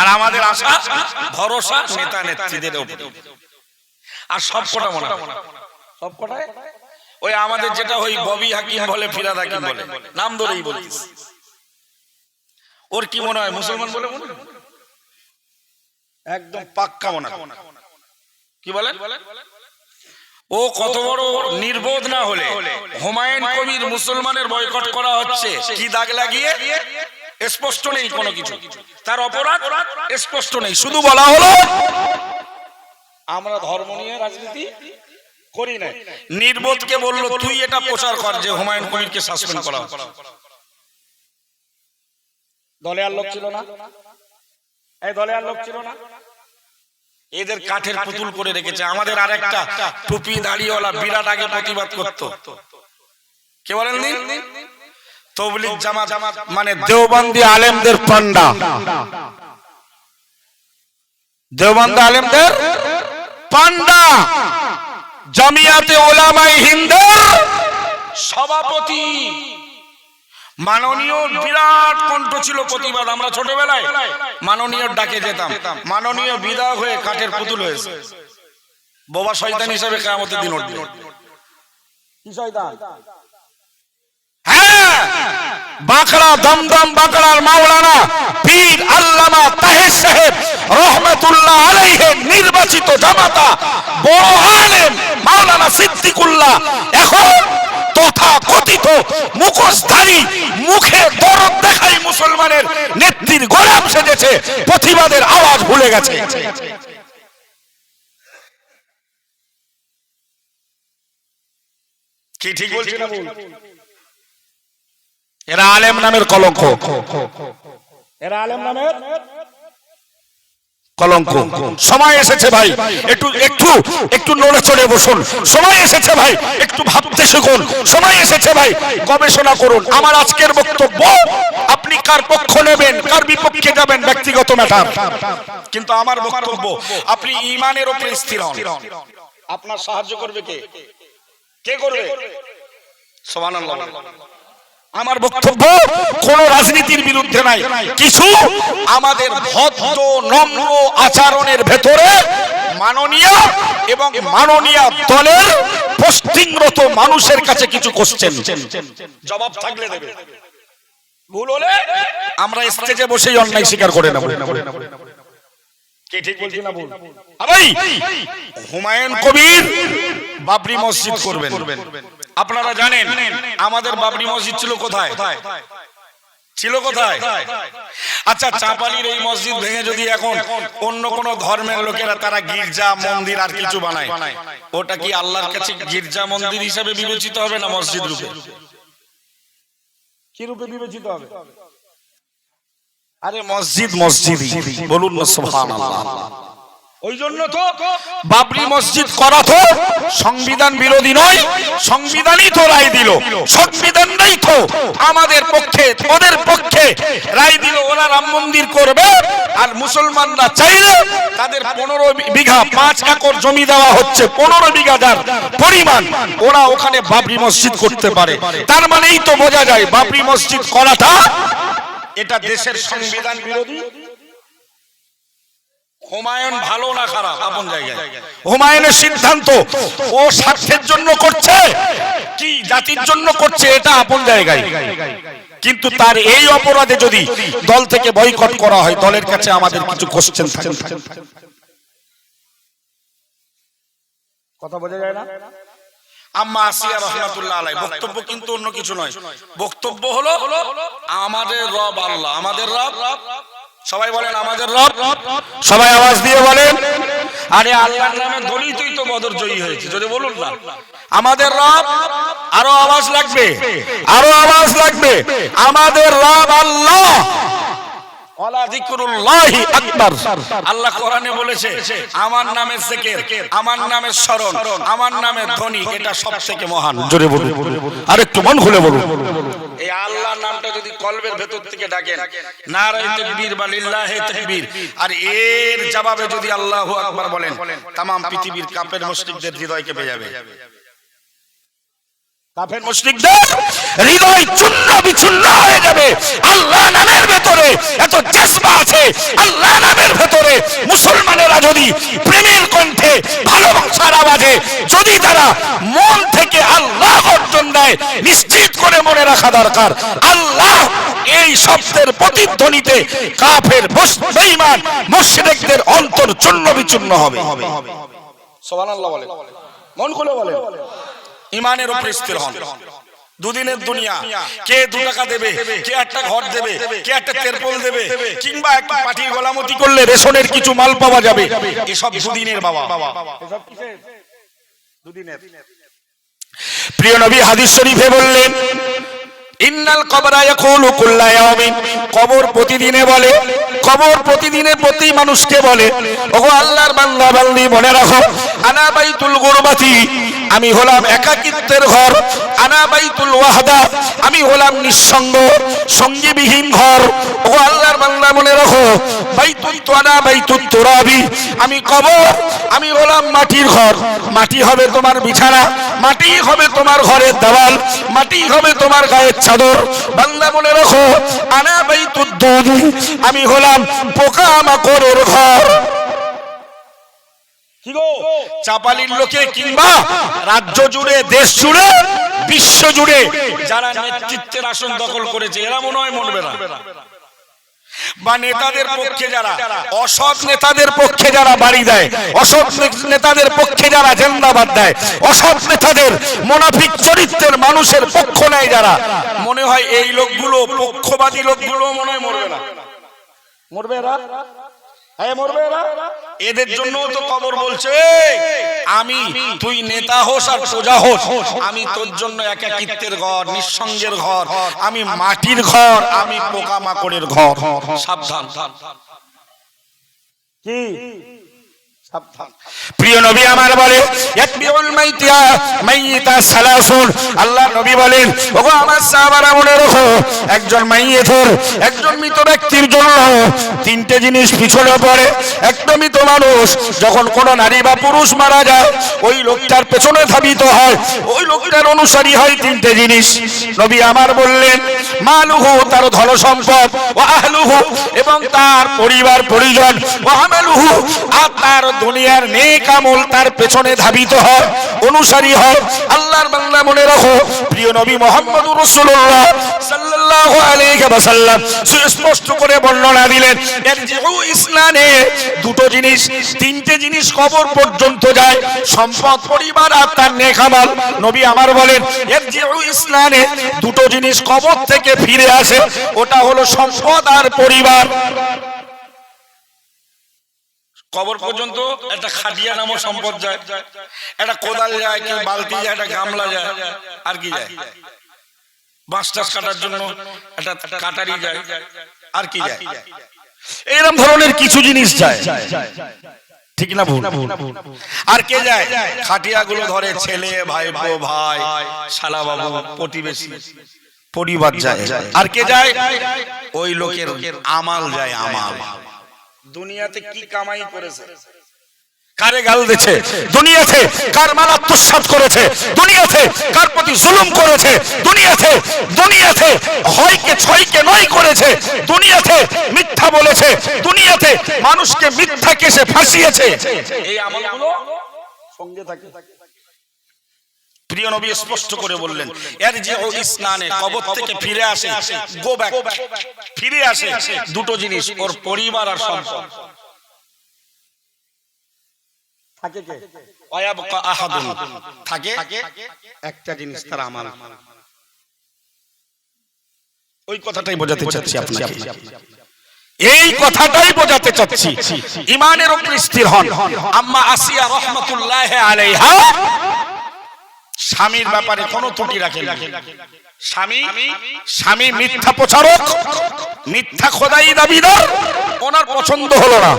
আর আমাদের আশা ভরসা নেতা নেত্রীদের উপরে। আর সব কটা মনে সব কটায়? ওই আমাদের যেটা ওই ববি হাকিম বলে ফিরাদ হাকিম বলে। নাম ধরেই বলতিস ওর কি মনে হয় মুসলমান বলে মনে একদম পাক্কা মনে কি বলে ও কত বড় নির্বোধ না হলে হুমায়ুন কবির মুসলমানের বয়কট করা হচ্ছে। কি দাগ লাগিয়ে? স্পষ্ট নেই কোনো কিছু। তার অপরাধ স্পষ্ট নেই। শুধু বলা হলো আমরা ধর্ম নিয়ে রাজনীতি করি না নির্বোধকে বলল তুই এটা প্রচার কর যে হুমায়ুন কবিরকে সাসপেন্ড করা। দলে আর লোক ছিল না? এই দলে আর লোক ছিল না? এদের কাঠের পুতুল করে রেখেছে। আমাদের আর একটা টুপি দাড়িওয়ালা বিরাট আগে প্রতিবাদ করত। কে বলেন তবলিক জামাত মানে দেওবন্দি আলেমদের পান্ডা। দেওবন্দি আলেমদের পান্ডা। জামিয়াতে ওলামাই হিন্দের সভাপতি। মাননীয় বিরাট কণ্ঠ ছিল প্রতিবাদ আমরা ছোটবেলায় মাননীয় ডাকে যেতাম। মাননীয় হয়ে কাঠের পুতুল হয়েছে। বোবা শয়তান হিসেবে কেমতের দিন উঠবে। কি শয়তান? বাঁকড়া, দমদম বাঁকড়ার মাওলানা পীর আল্লামা তাহের সাহেব রহমতুল্লাহ আলাইহে নির্বাচিত জামাতা, বড় আলেম মাওলানা সিদ্দিকুল্লাহ এখন তথা কথিত মুখে দরদ দেখাই মুসলমানের নেত্রীর গোলাম সেজেছে, প্রতিবাদের আওয়াজ ভুলে গেছে কি ঠিক বলছি না? এরা আলেম নামের কলঙ্ক। এরা আলেম নামের কলঙ্ক। সময় এসেছে ভাই একটু একটু একটু নড়ে চড়ে বসুন। সময় এসেছে ভাই একটু ভাবতে শিখুন। সময় এসেছে ভাই গবেষণা করুন। আমার আজকের বক্তব্য আপনি কার পক্ষ নেবেন কার বিপক্ষে যাবেন ব্যক্তিগত ম্যাটার। কিন্তু আমার বক্তব্য আপনি ইমানের উপরে স্থির হন। আপনার সাহায্য করবে কে? কে করবে? সুবহানাল্লাহ। আমার বক্তব্য কোন রাজনীতির বিরুদ্ধে নাই। কিছু আমাদের ভদ্র, নম্র আচরণের ভেতরে মাননীয় এবং মাননীয় দলের পোস্টিংরত মানুষের কাছে কিছু কোশ্চেন জবাব থাকলে দেবে। ভুল হলে আমরা স্টেজে বসেই অন্যায় স্বীকার করে নেব। না হুমায়ুন কবির বাবরি মসজিদ করবেন। আপনারা জানেন আমাদের বাবরি মসজিদ ছিল কোথায়? ছিল কোথায়? আচ্ছা চাপালির এই মসজিদ ভেঙে যদি এখন অন্য কোন ধর্মের লোকেরা তারা গির্জা মন্দির আর কিছু বানায়। ওটা কি আল্লাহর কাছে গির্জা মন্দির হিসাবে বিবেচিত হবে না মসজিদ রূপে? কি রূপে বিবেচিত হবে। আরে মসজিদ মসজিদ। বলুন না সুবহানাল্লাহ। ওই জন্য তো বাবরি মসজিদ করা তো সংবিধান বিরোধী নয়, সংবিধানই তো রায় দিল। সংবিধানটাই তো আমাদের পক্ষে ওদের পক্ষে রায় দিল, ওরা রাম মন্দির করবে আর মুসলমানরা চাইলে তাদের পনেরো বিঘা, পাঁচ একর জমি দেওয়া হচ্ছে, পনেরো বিঘা যার পরিমাণ, ওরা ওখানে বাবরি মসজিদ করতে পারে। তার মানেই তো বোঝা যায়, বাবরি মসজিদ করাটা এটা দেশের সংবিধান বিরোধী। হুমায়ুন ভালো না খারাপ? আপন জায়গায়। হুমায়ুনের সিদ্ধান্ত ও স্বার্থের জন্য করছে কি জাতির জন্য করছে এটা আপন জায়গায়। কিন্তু তার এই অপরাধে যদি দল থেকে বয়কট করা হয় দলের কাছে আমাদের কিছু কোশ্চেন থাকে। কথা বোঝা যায় না? আম্মা আসিয়া রহমাতুল্লাহ আলাই বক্তব্য কিন্তু অন্য কিছু নয়। বক্তব্য হলো আমাদের রব আল্লাহ আমাদের রব সবাই বলেন আমাদের রব। সবাই আওয়াজ দিয়ে বলেন। আরে আল্লাহর নামে দলিতই তো বদর জয়ী হয়েছে, যদি বলুন না। আমাদের রব আরও আওয়াজ লাগবে, আরও আওয়াজ লাগবে। আমাদের রব আল্লাহ। আল্লাহ কোরআনে বলেছে আমার নামে জিকির আমার নামে স্মরণ আমার নামে ধ্বনি এটা সবথেকে মহান জোরে বলুন আর একটু মন খুলে বলুন এই আল্লাহর নামটা যদি কলবের ভেতর থেকে ডাকেন নারায়ে তাকবীর বা লিল্লাহি তাকবীর আর এর জবাবে যদি আল্লাহু আকবার বলেন तमाम পৃথিবীর কাফের মুশরিকদের হৃদয় কেঁপে যাবে কাফের মুশরিকদের হৃদয় চূর্ণ বিচূর্ণ হয়ে যাবে। আল্লাহ নামের ভেতরে এত আছে। আল্লাহ নামের প্রেমের কণ্ঠে ভালোবাসার আওয়াজে যদি তারা মন থেকে আল্লাহ অর্জন দেয়, নিশ্চিত করে মনে রাখা দরকার। আল্লাহ এই শব্দের প্রতিধ্বনিতে কাফের বেঈমান মুশরিকদের অন্তর চূর্ণ বিচূর্ণ হবে। বলে মন খুলে বলে ইমানের উপর স্থির হন। দুদিনের দুনিয়া, কে দু টাকা দেবে, কে একটা ঘর দেবে, কে একটা তেরপল দেবে, কিংবা একটা পাটির গোলামতি করলে রেশনের কিছু মাল পাওয়া যাবে। এসব দুদিনের বাবা। দুদিনের প্রিয় নবী হাদিস শরীফে বললেন, ইন্নাল কবরা ইয়াকুলু কুল্লা ইয়াউমিন। কবর প্রতিদিনে বলে, কবর প্রতিদিনে প্রতি মানুষকে বলে, ওগো আল্লাহর বান্দা, বান্দি, মনে রাখো, আনা বাইতুল গুরবাতি আমি হলাম একাকিত্বের ঘর, আনা বাইতুল ওয়াহদা। আমি হলাম নিঃসঙ্গ, সঙ্গীবিহীন ঘর। ও আল্লাহর বান্দা মনে রাখো, বাইতুল তোয়ানা বাইতুল তোরাবি। আমি কবর, আমি হলাম মাটির ঘর। মাটি হবে তোমার বিছানা, মাটি হবে তোমার ঘরের দেওয়াল, মাটি হবে তোমার গায়ের চাদর। বান্দা মনে রাখো, আনা বাইতুল দুধ আমি হলাম পোকা মাকড়ের ঘর। চাপালির লোকে কিংবা রাজ্য জুড়ে দেশ জুড়ে বিশ্ব জুড়ে যারা নেতৃত্বের আসন দখল করেছে এরা মনে হয় মরবে না। বা নেতাদের পক্ষে যারা অসৎ নেতাদের পক্ষে যারা বাড়ি দেয় অসৎ নেতাদের পক্ষে যারা জেন্দাবাদ দেয় অসৎ নেতাদের মোনাফিক চরিত্রের মানুষের পক্ষ নেয় যারা। মনে হয় এই লোকগুলো পক্ষবাদী লোকগুলো মনে হয় মরবে না। মরবে এরা? হ্যাঁ মরবে এরা? এদের জন্য তো কবর বলছে। আমি তুই নেতা হোস আর সোজা হোস। আমি তোর জন্য একাকিত্বের ঘর নিঃসঙ্গের ঘর। আমি মাটির ঘর আমি পোকা মাকড়ের ঘর। সাবধান। কি? প্রিয় নবী আমার বলে আল্লাহ নবী বলেন, ওগো আমার সাহাবারা মনে রাখো, একজন মাইয়িতের একজন মৃত ব্যক্তির জন্য তিনটে জিনিস পিছনে পড়ে। একটা মৃত মানুষ, যখন কোনো নারী বা পুরুষ মারা যায়, ওই লোকটার পেছনে ধাবিত হয়, ওই লোকটার অনুসারী হয় তিনটে জিনিস। নবী আমার বললেন, মালুহু তার ধন সম্পদ ও আহলুহু এবং তার পরিবার পরিজন ও আমালুহু আর তার দুনিয়ার নেক আমল তার পেছনে ধাবিত হয় অনুসারী হয় আল্লাহর বাংলা মনে রাখো, প্রিয় নবী মোহাম্মদুর রাসূলুল্লাহ সাল্লাল্লাহু আলাইহি সুস্পষ্ট করে বর্ণনা দিলেন ইসলামে দুটো জিনিস, তিনটে জিনিস কবর পর্যন্ত যায়, সম্পদ, পরিবার আর তার নেক আমল। নবী আমার বলেন এর যে ইসলামে দুটো জিনিস কবর থেকে ফিরে আসে, ওটা হলো সম্পদ আর পরিবার। কবর পর্যন্ত একটা খাটিয়া নামও সম্পদ যায়। একটা কোদাল যায় কি বালতি যায়, একটা গামলা যায়, আর কি যায়? বাঁশ টাস কাটার জন্য একটা কাটারি যায়, আর কি যায়? এরকম ধরনের কিছু জিনিস যায়। ঠিক না ভুল? আর কে যায়? খাটিয়া গুলো ধরে ছেলে ভাই বউ ভাই, শালা বাবু, প্রতিবেশী, পরিবার যায়। আর কে যায়? ওই লোকের আমাল যায় আমাল। দুনিয়াতে কি কামাই করেছে? কারে গাল দিয়েছে? দুনিয়াতে কার মাল আত্মসাৎ করেছে? দুনিয়াতে কার প্রতি জুলুম করেছে? দুনিয়াতে দুনিয়াতে হয়কে ছয়কে নয় করেছে? দুনিয়াতে মিথ্যা বলেছে? দুনিয়াতে মানুষকে মিথ্যা কেসে ফাঁসিয়েছে? এই আমলগুলো সঙ্গে থাকে। প্রিয় নবী স্পষ্ট করে বললেন এর যে ও ইসনানে কবর থেকে ফিরে আসে গো ব্যাক ফিরে আসে দুটো জিনিস ওর পরিবার আর সম্পদ। থাকে কে? ওয়ায়াবকা আহাদুন। থাকে? একটা জিনিস তার আমাল ওই কথাটাই বোঝাতে চাচ্ছি আপনাকে। এই কথাটাই বোঝাতে চাচ্ছি। ইমানের উপর স্থির হন। আম্মা আসিয়া রহমাতুল্লাহ আলাইহা স্বামীর ব্যাপারে কোনো ত্রুটি রাখেন না। স্বামী স্বামী মিথ্যা প্রচারক মিথ্যা খোদাই দাবিদার ওনার পছন্দ হলো না।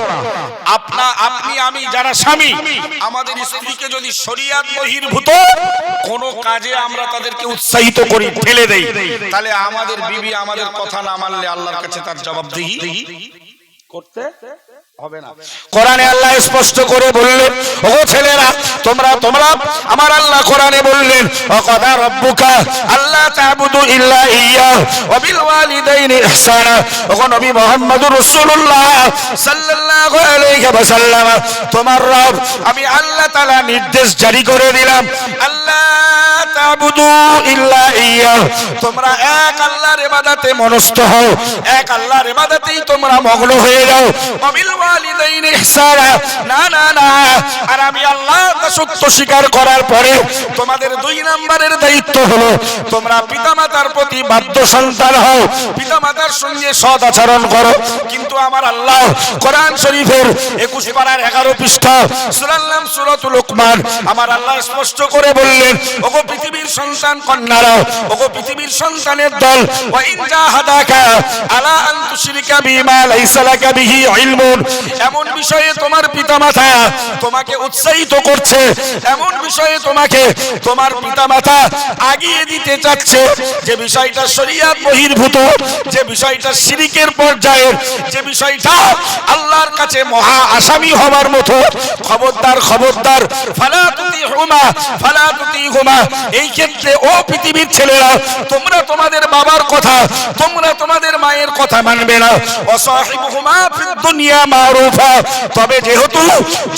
আপনা আপনি আমি যারা স্বামী আমাদের স্ত্রীকে যদি শরিয়াত বহির্ভূত কোন কাজে আমরা তাদেরকে উৎসাহিত করি ঠেলে দেই তাহলে আমাদের বিবি আমাদের কথা না মানলে আল্লাহর কাছে তার জবাবদিহি? করতে? কোরআনে আল্লাহ স্পষ্ট করে বললেন ও ছেলেরা, তোমরা তোমরা আমার আল্লাহ কোরআনে বললেন ও রব্বুকা আল্লাহ তাবুদু ইল্লা ইয়া বিল ওয়ালিদাইনি ইহসানা ও নবী রাসূলুল্লাহ সাল্লাল্লাহু আলাইহি ওয়াসাল্লাম তোমার রব, আমি আল্লাহ তাআলা নির্দেশ জারি করে দিলাম, আল্লাহ তাবুদু ইল্লা তোমরা এক আল্লাহর ইবাদতে হও। এক আল্লাহর ইবাদতেই তোমরা মগ্ন হয়ে যাও। ওয়ালিদাইন ইহসানা। না না না। আর আমি আল্লাহ সত্য স্বীকার করার পরে তোমাদের দুই নম্বরের দায়িত্ব হলো, তোমরা পিতামাতার প্রতি বাধ্য সন্তান হও। পিতামাতার সঙ্গে সৎ আচরণ করো। কিন্তু আমার আল্লাহ কোরআন শরীফের একুশ পাড়ার এগারো পৃষ্ঠা সুরতুল লোকমান, আমার আল্লাহ স্পষ্ট করে বললেন, ওগো পৃথিবীর সন্তান কন্যারা, ওগো পৃথিবীর সন্তানের দল আলা বিমা বিহি ইলমুন। এমন বিষয়ে তোমার পিতামাতা তোমাকে উৎসাহিত করছে, এমন বিষয়ে তোমাকে তোমার পিতামাতা আগিয়ে দিতে চাচ্ছে। যে বিষয়টা শরিয়াত বহির্ভূত, যে বিষয়টা শিরিকের পর্যায়ের, যে বিষয়টা আল্লাহর কাছে মহা আসামি হবার মতো, খবরদার খবরদার, ফালা হুমা হুমা এই ক্ষেত্রে, ও পৃথিবীর ছেলেরা, তোমরা তোমাদের বাবার কথা, তোমরা তোমাদের মায়ের কথা মানবে না। দুনিয়া মারুফা। তবে যেহেতু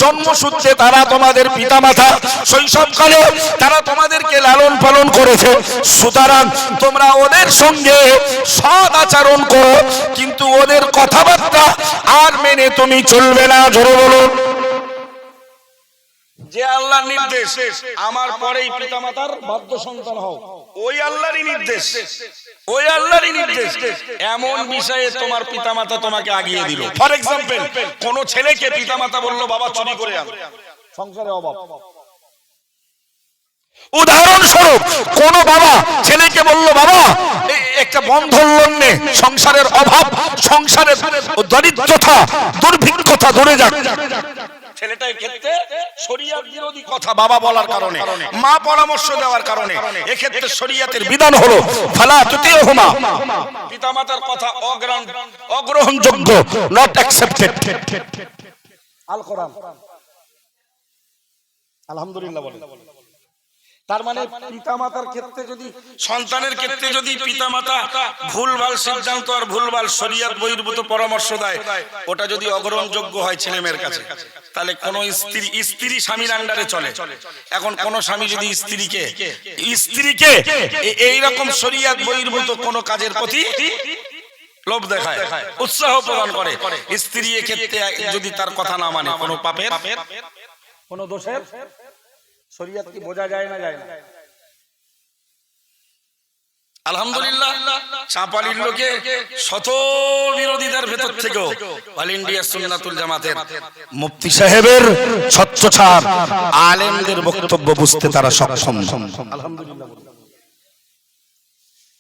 জন্মসূত্রে তারা তোমাদের পিতামাতা, শৈশবকালে তারা তোমাদেরকে লালন পালন করেছে। সুতরাং তোমরা ওদের সঙ্গে সৎ আচরণ করো, কিন্তু ওদের কথাবার্তা আর মেনে তুমি চলবে না। জোরে বলুন। যে আল্লাহ নির্দেশ আমার পরেই পিতামাতার বাধ্য সন্তান হও। ওই আল্লাহরই নির্দেশ। ওই আল্লাহরই নির্দেশ। এমন বিষয়ে তোমার পিতামাতা তোমাকে আগিয়ে দিল। ফর এক্সাম্পল কোন ছেলেকে পিতামাতা বলল বাবা চুরি করে আন। সংসারে অভাব। উদাহরণস্বরূপ কোন বাবা ছেলেকে বলল বাবা একটা বন্ধন লোন নে সংসারের অভাব সংসারের দরিদ্রতা দুর্ভিক্ষতা ধরে যাক। ছেলেটার ক্ষেত্রে শরিয়ার বিরোধী কথা বাবা বলার কারণে মা পরামর্শ দেওয়ার কারণে এক্ষেত্রে শরিয়াতের বিধান হলো ফালা তুতিয়হুমা। পিতামাতার কথা অগ্রহণ অগ্রহণযোগ্য নট অ্যাকসেপ্টেড আল কোরআন। আলহামদুলিল্লাহ বলেন। তার মানে পিতামাতার ক্ষেত্রে যদি সন্তানের ক্ষেত্রে যদি পিতামাতা ভুলভাল সিদ্ধান্ত আর ভুলভাল শরিয়াত বহির্ভূত পরামর্শ দেয় ওটা যদি অগ্রহণযোগ্য হয় ছেলে মেয়ের কাছে তাহলে কোন স্ত্রী স্ত্রী স্বামীর আন্ডারে চলে। এখন কোন স্বামী যদি স্ত্রীকে স্ত্রীকে এ- এইরকম শরিয়াত বহির্ভূত কোন কাজের প্রতি লোভ দেখায় উৎসাহ প্রদান করে স্ত্রী ক্ষেত্রে যদি তার কথা না মানে কোনো পাপের? কোন দোষের? শরীয়ত কি বোঝা যায় না যায় না? আলহামদুলিল্লাহ চাপালির লোকে শত বিরোধীদের ভেতর থেকেও অল ইন্ডিয়া সুন্নাতুল জামাতের মুফতি সাহেবের স্বচ্ছছাড় আলেমদের বক্তব্য বুঝতে তারা সক্ষম। আলহামদুলিল্লাহ।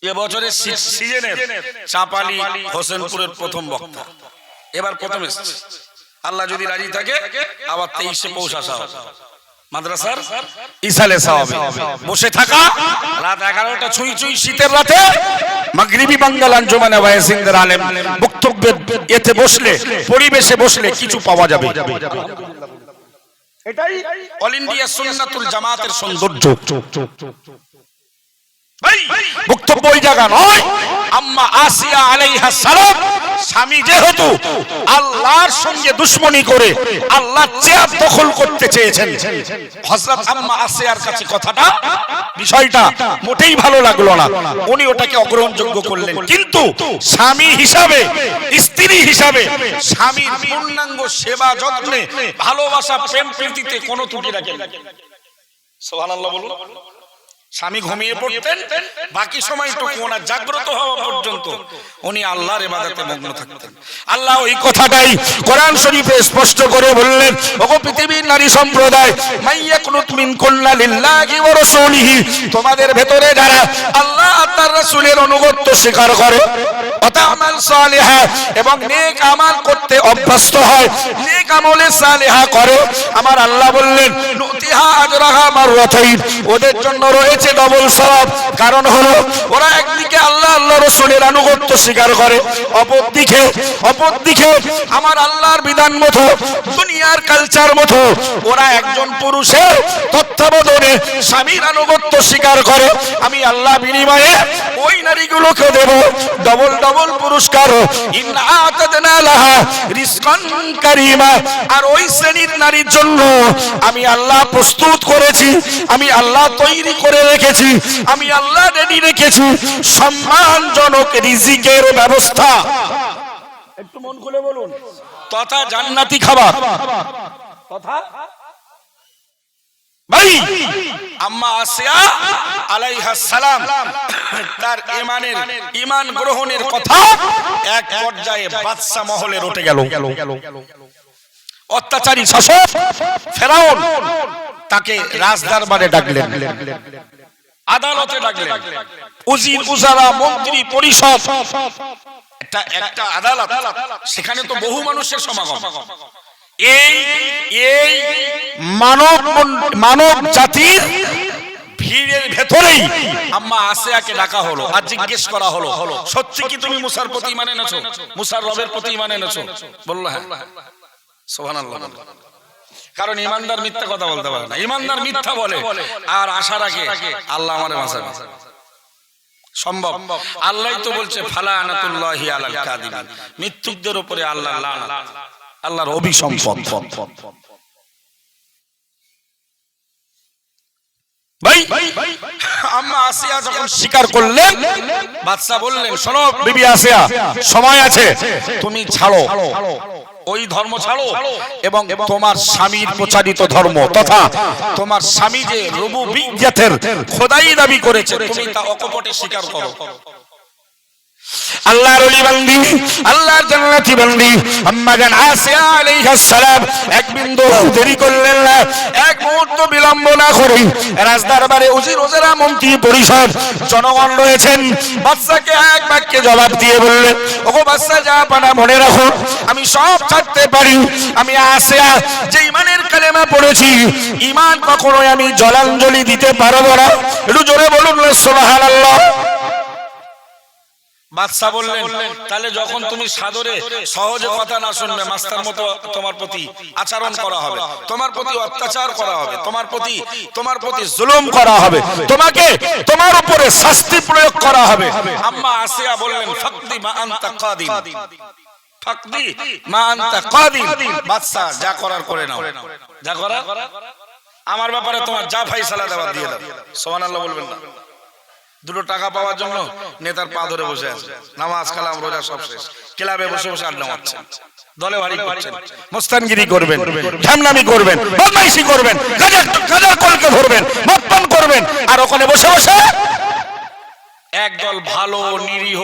এবছরের সিজনের চাপালি হোসেনপুরের প্রথম বক্তা। এবার প্রথম এসেছে। আল্লাহ যদি রাজি থাকে আবার তেইশে পৌষ আসা হবে। মাদ্রাসার ইসালে সাহাবে বসে থাকা। রাত এগারোটা ছুঁই ছুঁই শীতের রাতে মাগরিবি বাঙ্গাল আঞ্জমানে ওয়াইসিনদের আলেম বক্তব্যের এতে বসলে পরিবেশে বসলে কিছু পাওয়া যাবে। এটাই অল ইন্ডিয়া সুন্নাতুল জামাতের সৌন্দর্য। বক্তব্য ওই জায়গা নয়। আম্মা আসিয়া আলাইহা সালাম স্বামী যেহেতু আল্লাহর সঙ্গে দুশ্মনী করে আল্লাহ চেয়ার দখল করতে চেয়েছেন, হযরত আম্মা আসিয়ার কাছে কথাটা, বিষয়টা মোটেই ভালো লাগল না। উনি ওটাকে অগ্রহণযোগ্য করলেন। কিন্তু স্বামী হিসাবে, স্ত্রী হিসাবে স্বামীর পূর্ণাঙ্গ সেবা যত্নে ভালোবাসা প্রেম প্রীতিতে কোনো ত্রুটি রাখেন সুবহানাল্লাহ বলুন। স্বামী ঘুমিয়ে পড়তেন বাকি সময়টুকু ওনার জাগ্রত হওয়া পর্যন্ত উনি আল্লাহর ইবাদতে মগ্ন থাকতেন। আল্লাহ ওই কথাটাই কোরআন শরীফে স্পষ্ট করে বললেন ওগো পৃথিবীর নারী সম্প্রদায় মাইয়াকুনুত মিনকুল্লা লিল্লাহি ওয়া রাসূলিহি। তোমাদের ভেতরে যারা আল্লাহ তার রাসূলের অনুগত্য স্বীকার করে ওয়াতামাল সালিহা এবং নেক আমল করতে অভ্যস্ত হয় নেক আমলে সালিহা করে আমার আল্লাহ বললেন নুতি আলাইহা আজরাহা মাররাতাইন। ওদের জন্য রয়েছে ডবল সব কারণ হলো, ওরা একদিকে আল্লাহ আল্লাহ রসুলের আনুগত্য স্বীকার করে অপর দিকে অপর দিকে আমার আল্লাহর বিধান মতো দুনিয়ার কালচার মতো ওরা একজন পুরুষের তত্ত্বাবধানে স্বামীর আনুগত্য স্বীকার করে। আমি আল্লাহ বিনিময়ে ওই নারীগুলোকে দেব। ডবল ডবল পুরস্কার। আর ওই শ্রেণির নারীর জন্য আমি আল্লাহ প্রস্তুত করেছি। আমি আল্লাহ তৈরি করে রেখেছি। আমি আল্লাহ রেডি রেখেছি। সম্মানজনক রিজিকের ব্যবস্থা। একটু মন খুলে বলুন। তথা জান্নাতি খাবার। তথা? ভাই, আম্মা আসিয়া আলাইহা সালাম, তার ইমানের ইমান গ্রহণের কথা এক পর্যায়ে বাদশা মহলে রটে গেল। অত্যাচারী শাসক ফেরাউন তাকে রাজদরবারে ডাকলেন। আদালতে ডাকলেন। উজির উজারা মন্ত্রী পরিষদ একটা একটা আদালত, সেখানে তো বহু মানুষের সমাগম। এই এই মানব মানব জাতির ভিড়ের ভেতরেই আম্মা আসিয়াকে ডাকা হলো আর জিজ্ঞেস করা হলো, সত্যি কি তুমি মুসার প্রতি মানে নেছো মুসার রবের প্রতি মানে নেছো বলল হ্যাঁ। সুবহানাল্লাহ কারণ ইমানদার মিথ্যা কথা বলতে পারে না। ইমানদার মিথ্যা বলে। আর আশার আগে আল্লাহ আমাদের মাসাবে সম্ভব। আল্লাহ তো বলছে ফালা আনাতুল্লাহি আলাল মৃত্যুকদের উপরে আল্লাহ লানত। আল্লাহর অভিসম্পদ। ভাই আম্মা আসিয়া যখন স্বীকার করলেন বাদশা বললেন শোনো বিবি আসিয়া সময় আছে তুমি ছাড়ো ওই ধর্ম ছাড়ো এবং তোমার স্বামীর প্রচারিত ধর্ম তথা তোমার স্বামী যে রবু বিজ্ঞাতের খোদাই দাবি করেছে তুমি তা অকপটে স্বীকার করো। আল্লাহর ওলি বান্দি আল্লাহর জান্নাতি বান্দি। আম্মা জান আসিয়া আলাইহিস সালাম এক বিন্দু দেরি করলেন না এক মুহূর্ত বিলম্ব না করে রাজদরবারে উজির ওজেরা মন্ত্রী পরিষদ জনগণ রয়েছেন। বাদশাকে এক বাক্যে জবাব দিয়ে বললেন ওগো বাদশা যা পানা মনে রাখো আমি সব ছাড়তে পারি। আমি আসিয়া যে ইমানের কালেমা পড়েছি ইমান কখনোই আমি জলাঞ্জলি দিতে পারব না। একটু জোরে বলুন সুবহানাল্লাহ। বাদশা বললেন তাহলে যখন তুমি সাদরে সহজে কথা না শুনবে মাস্টার মতো তোমার প্রতি আচরণ করা হবে। তোমার প্রতি অত্যাচার করা হবে। তোমার প্রতি তোমার প্রতি জুলুম করা হবে। তোমাকে তোমার উপরে শাস্তি প্রয়োগ করা হবে। আম্মা আসিয়া বললেন ফাকদি মা আনতা কাদিম। ফাকদি মা আনতা কাদিম। বাদশা যা করার করে নাও। যা করা আমার ব্যাপারে তোমার যা ফাইসালা দেওয়া দিয়ে দাও। সুবহানাল্লাহ বলবেন না। দুটো টাকা পাওয়ার জন্য নেতার পা ধরে বসে আছে। নামাজ, কালাম, রোজা সব শেষ। ক্লাবে বসে বসে আড্ডা মারছেন দলে ভারী করছেন। মোস্তানগিরি করবেন। ঝামনামি করবেন। বদমাইশি করবেন। গাজার কলকে ধরবেন। মতপান করবেন। আর ওখানে বসে বসে একদল ভালো, নিরীহ,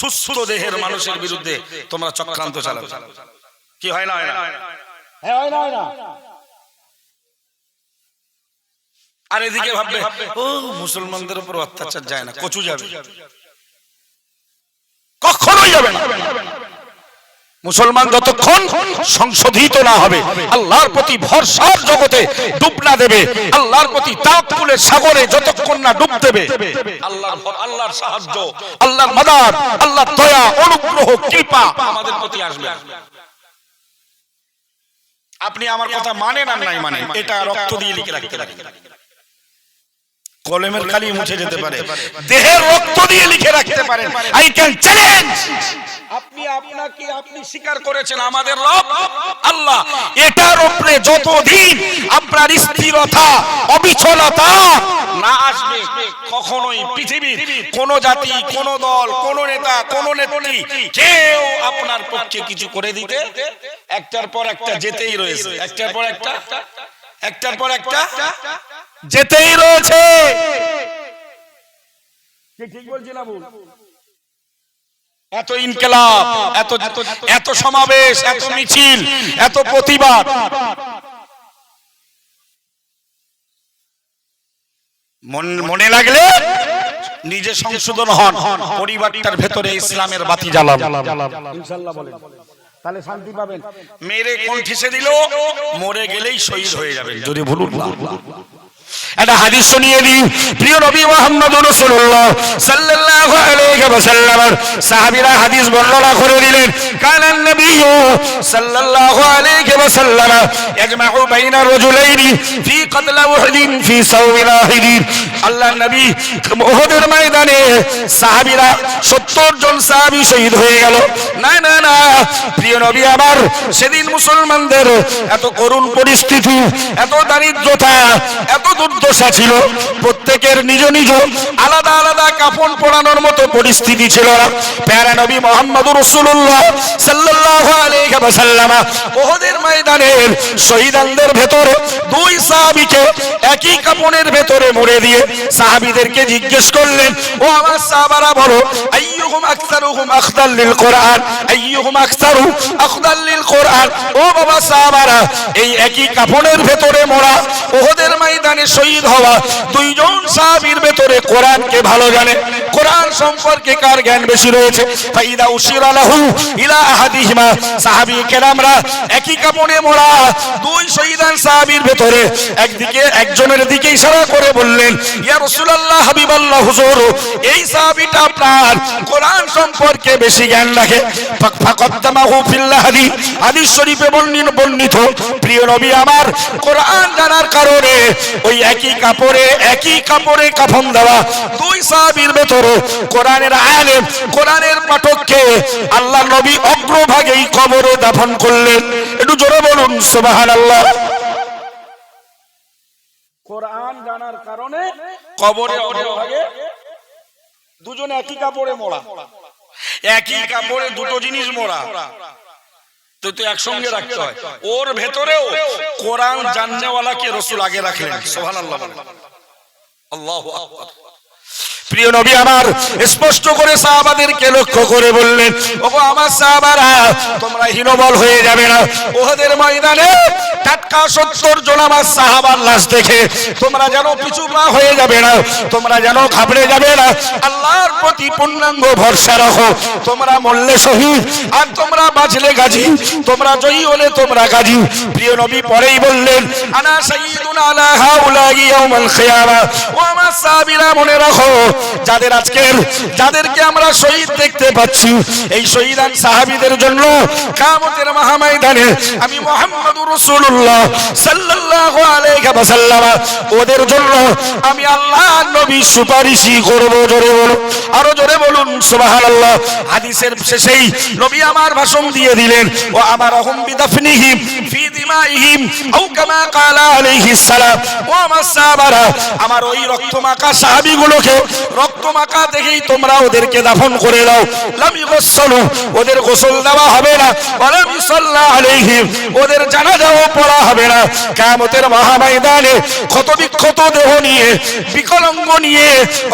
সুস্থ দেহের মানুষের বিরুদ্ধে তোমরা চক্রান্ত চালাবে। কি হয় না হয় না? হ্যাঁ হয় না হয় না। আর এদিকে ভাববে ও মুসলমানদের উপর অত্যাচার যায় না কচু যাবে। কখনোই যাবে না। মুসলমান যতক্ষণ সংশোধিত না হবে আল্লাহর প্রতি ভরসার জগতে ডুব না দেবে আল্লাহর প্রতি তাকুলের সাগরে যতক্ষণ না ডুব দেবে আল্লাহর আল্লাহর সাহায্য আল্লাহর মাদার আল্লাহর দয়া অনুগ্রহ কৃপা আমাদের প্রতি আসবে। আপনি আমার কথা মানেন আর নাই মানেন এটা রক্ত দিয়ে লিখে রাখতে পারেন। কলমের খালি মুছে যেতে পারে। দেহের রক্ত দিয়ে লিখে রাখতে পারেন আই ক্যান চ্যালেঞ্জ আপনি আপনাকে আপনি স্বীকার করেছেন আমাদের রব আল্লাহ। এটার উপরে যতদিন আপনার স্থিরতা অবিচলতা না আসবে কখনোই পৃথিবীর কোন জাতি কোন দল কোন নেতা কোন নেত্রী কেউ আপনার পক্ষে কিছু করে দিতে একটার পর একটা যেতেই রয়েছে। একটার পর একটা একটার পর একটা যেতেই রয়েছে। ঠিক বলছি না ভুল? এত ইনকেলাব এত এত সমাবেশ এত মিছিল এত প্রতিবাদ। মনে লাগলে নিজে সংশোধন হন পরিবারটার ভেতরে ইসলামের বাতি জ্বালান। ইনশাআল্লাহ বলেন। তাহলে শান্তি পাবেন। মেরে কোন ঠিসে দিল মরে গেলেই শহীদ হয়ে যাবেন যদি বলুন না। একটা হাদিস শুনিয়ে দিই। প্রিয় নবী মোহাম্মদ রাসূলুল্লাহ সাল্লাল্লাহু আলাইহি ওয়াসাল্লাম সাহাবীরা হাদিস বর্ণনা করে দিলেন কানান নবী সাল্লাল্লাহু আলাইহি ওয়াসাল্লাম ইয়াজমাউ বাইনা রাজুলাইনি ফি কতলা উহুদিন ফি সাওমিন ওয়াহিদিন আল্লাহ নবী উহুদের ময়দানে সাহাবীরা 70 জন সাহাবী শহীদ হয়ে গেল। না না না, প্রিয় নবী আমার, সেদিন মুসলমানদের এত করুণ পরিস্থিতি, এত দারিদ্রতা, এত দুর্দশা ছিল। প্রত্যেকের নিজ নিজ আলাদা আলাদা কাপড় পরানোর মতো পরিস্থিতি ছিল। প্যারা নবী মোহাম্মদ রসুল্লাহ সাল্লাল্লাহু আলাইহি ওয়াসাল্লাম ওহদের ময়দানের শহীদানদের ভেতরে দুই সাহাবীকে একই কাপড়ের ভেতরে মরে দিয়ে সাহাবীদেরকে জিজ্ঞেস করলেন, ও আমার সাহাবারা বলো, আইয়ুহুম আকসারুহুম আখদাল কোরআন? আইয়ুহুম আকসারু আখদাল কোরআন? ও বাবা সাহাবারা, এই একই কাপড়ের ভেতরে মোড়া ওহদের ময়দানে শহীদ হওয়া। দুইজন সাহাবীর ভেতরে কোরআনকে ভালো জানে? কোরআন সম্পর্কে কার জ্ঞান বেশি রয়েছে? ফাইদা উশিরা লাহু ইলা আহাদিহিমা। সাহাবী কেরামরা একই কাপড়ে মোড়া। দুই শহীদান সাহাবীর ভেতরে একদিকে একজনের দিকে ইশারা করে বললেন, ইয়া রাসূলুল্লাহ, হাবিবাল্লাহ, হুজুর, এই সাহাবীটা আপনার কোরআন সম্পর্কে বেশি জ্ঞান রাখে। ফাক- ফাকাদ্দামাহু ফিল্লাহি হাদিস শরীফে বর্ণিত, প্রিয় নবী আমার, কোরআন জানার কারণে ওই একই কাপড়ে একই কাপড়ে কাফন দেওয়া। দুই সাহাবীর ভেতরে কোরআনের আলেম কোরআনের পাঠককে আল্লাহ নবী অগ্রভাগেই কবরে দাফন করলেন। একটু জোরে বলুন সুবহানাল্লাহ। কোরআন জানার কারণে কবরে অগ্রভাগে দুজনে একই কাপড়ে মোড়া। একই কাপড়ে দুটো জিনিস মোড়া। তো তুই একসঙ্গে রাখতে হয়। ওর ভেতরেও কোরআন জাননেওয়ালাকে রসুল আগে রাখলেন। আল্লাহ প্রিয় নবী আমার, স্পষ্ট করে সাহাবাদেরকে লক্ষ্য করে বললেন, ওগো আমার সাহাবারা, তোমরা হীনবল হয়ে যাবে না। ওহাদের ময়দানে টাটকা সত্তর জন আমার সাহাবার লাশ দেখে, তোমরা যেন পিছু পা হয়ে যাবে না, তোমরা যেন ঘাবড়ে যাবে না। আল্লাহর প্রতি পূর্ণাঙ্গ ভরসা রাখো। তোমরা মরলে শহীদ, আর তোমরা বাঁচলে গাজী। তোমরা জয়ী হলে তোমরা গাজী। প্রিয় নবী পরেই বললেন, আনা সাইয়্যিদুন আলা হাউলাই ইয়াউমাল কিয়ামা ও আমার সাহাবীরা মনে রাখো যাদের আজকের, যাদেরকে আমরা শহীদ দেখতে পাচ্ছি, এই শহীদান সাহাবীদের জন্য কিয়ামতের মহাময়দানে আমি মুহাম্মদুর রাসূলুল্লাহ সাল্লাল্লাহু আলাইহি ওয়াসাল্লাম, ওদের জন্য আমি আল্লাহ নবী সুপারিশি করব। জোরে বলুন, আরও জোরে বলুন, সুবহানাল্লাহ। হাদিসের শেষেই নবী আমার ভাষণ দিয়ে দিলেন, ও আমার আহম বিদাফনিহিম ফি দিমাইহিম আও কামা ক্বালা আলাইহিস সালাম। ও আমার সাহাবারা, আমার ওই রক্তমাখা সাহাবীগুলোকে রক্তমাখা দেখেই তোমরা ওদেরকে দাফন করে দাও। লাম ইগসালু, ওদের গোসল দেওয়া হবে না। ওয়ালাম ইসাল্লা আলাইহিম, ওদের জানাজাও পড়া হবে না। কিয়ামতের মহাময়দানে ক্ষত বিক্ষত দেহ নিয়ে, বিকলাঙ্গ নিয়ে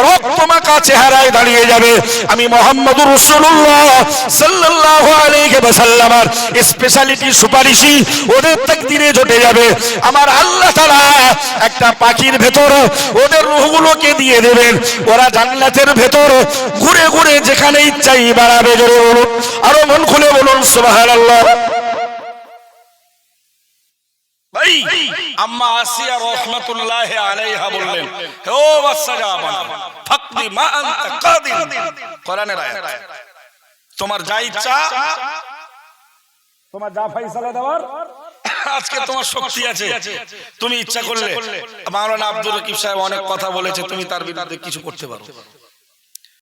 রক্তমাখা চেহারায় দাঁড়িয়ে যাবে। আমি মোহাম্মদুর রাসূলুল্লাহ সাল্লাল্লাহু আলাইহি ওয়াসাল্লামার স্পেশালিটি সুপারিশি ওদের তাকদিরে জটে যাবে। আমার আল্লাহ তাআলা একটা পাখির ভেতর ওদের রূহগুলোকে দিয়ে দেবেন। ওরা জান্নাতের ভেতর ঘুরে ঘুরে যেখানে ইচ্ছাই বাড়াবে জোরে বলুন। আরও মন খুলে বলুন সুবহানাল্লাহ। ভাই আম্মা আসিয়া রহমাতুল্লাহ আলাইহা বললেন ও বাচ্চারা আমার ফাকদি মা আনতা কাদির। কোরআনের আয়াত। তোমার যা ইচ্ছা তোমার যা ফয়সালা দেওয়ার আজকে তোমার শক্তি আছে। তুমি ইচ্ছা করলে মাওলানা আব্দুল রকিব সাহেব অনেক কথা বলেছে তুমি তার বিরুদ্ধে কিছু করতে পারো।